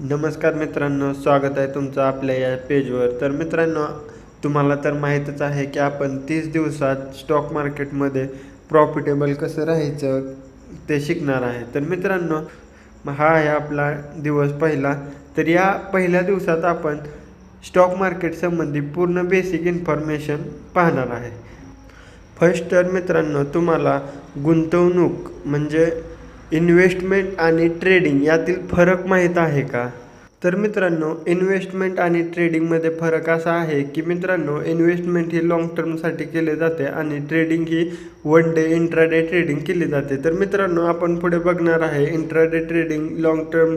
नमस्कार मित्रांनो स्वागत आहे तुमचं आपल्या या पेजवर. तर मित्रांनो तुम्हाला तर माहीतच आहे की आपण तीस दिवसात स्टॉक मार्केटमध्ये प्रॉफिटेबल कसं राहायचं ते शिकणार आहे. तर मित्रांनो हा आहे आपला दिवस पहिला. तर या पहिल्या दिवसात आपण स्टॉक मार्केट संबंधी पूर्ण बेसिक इन्फॉर्मेशन पाहणार आहे. फर्स्ट तर मित्रांनो तुम्हाला गुंतवणूक म्हणजे इन्व्हेस्टमेंट आणि ट्रेडिंग यातील फरक माहीत आहे का? तर मित्रांनो इन्व्हेस्टमेंट आणि ट्रेडिंगमध्ये फरक असा आहे की मित्रांनो इन्व्हेस्टमेंट ही लाँग टर्मसाठी केले जाते आणि ट्रेडिंग ही वन डे इंट्राडे ट्रेडिंग केली जाते. तर मित्रांनो आपण पुढे बघणार आहे intraday trading long term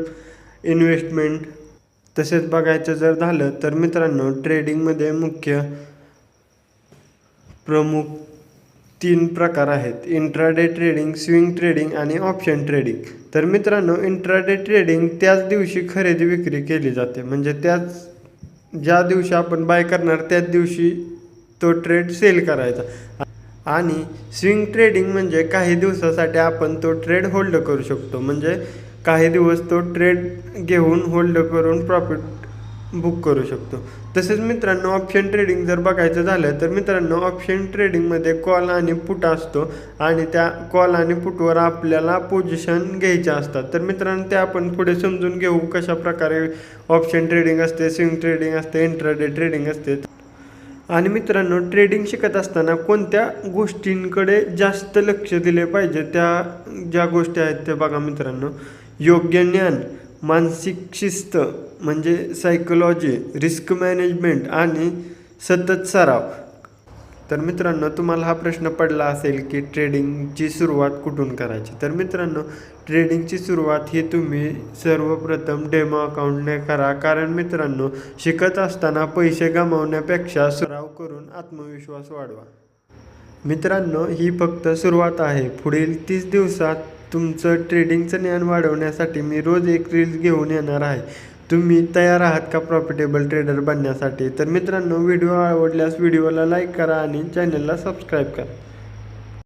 investment. तसेच बघायचं जर झालं तर मित्रांनो ट्रेडिंगमध्ये मुख्य प्रमुख तीन प्रकार आहेत. इंट्राडे ट्रेडिंग स्विंग ट्रेडिंग आणि ऑप्शन ट्रेडिंग तर मित्रांनो इंट्राडे ट्रेडिंग त्याच दिवशी खरेदी विक्री केली जाते. म्हणजे त्याच ज्या दिवशी आपण बाय करणार त्याच दिवशी तो ट्रेड सेल करायचा. आणि स्विंग ट्रेडिंग म्हणजे काही दिवसासाठी आपण तो ट्रेड होल्ड करू शकतो. म्हणजे काही दिवस तो ट्रेड घेऊन होल्ड करून प्रॉफिट बुक करू शकतो. तसेच मित्रांनो ऑप्शन ट्रेडिंग जर बघायचं झालं तर मित्रांनो ऑप्शन ट्रेडिंगमध्ये कॉल आणि पुट असतो आणि त्या कॉल आणि पुटवर आपल्याला पोझिशन घ्यायच्या असतात. तर मित्रांनो ते आपण पुढे समजून घेऊ कशा प्रकारे ऑप्शन ट्रेडिंग असते स्विंग ट्रेडिंग असते इंट्राडे ट्रेडिंग असते. आणि मित्रांनो ट्रेडिंग शिकत असताना कोणत्या गोष्टींकडे जास्त लक्ष दिले पाहिजे? त्या ज्या गोष्टी आहेत त्या बघा मित्रांनो. योग्य ज्ञान मानसिक शिस्त म्हणजे सायकोलॉजी रिस्क मॅनेजमेंट आणि सतत सराव. तर मित्रांनो तुम्हाला हा प्रश्न पडला असेल की ट्रेडिंगची सुरुवात कुठून करायची? तर मित्रांनो ट्रेडिंगची सुरुवात ही तुम्ही सर्वप्रथम डेमो अकाउंटने करा. कारण मित्रांनो शिकत असताना पैसे गमावण्यापेक्षा सराव करून आत्मविश्वास वाढवा. मित्रांनो ही फक्त सुरुवात आहे. पुढील तीस दिवसात तुमचं ट्रेडिंगचं ज्ञान वाढवण्यासाठी मी रोज एक रील्स घेऊन येणार आहे. तुम्ही तयार आहात का प्रॉफिटेबल ट्रेडर बनण्यासाठी? तर मित्रांनो व्हिडिओ आवडल्यास व्हिडिओला लाईक करा आणि चॅनलला सबस्क्राईब करा.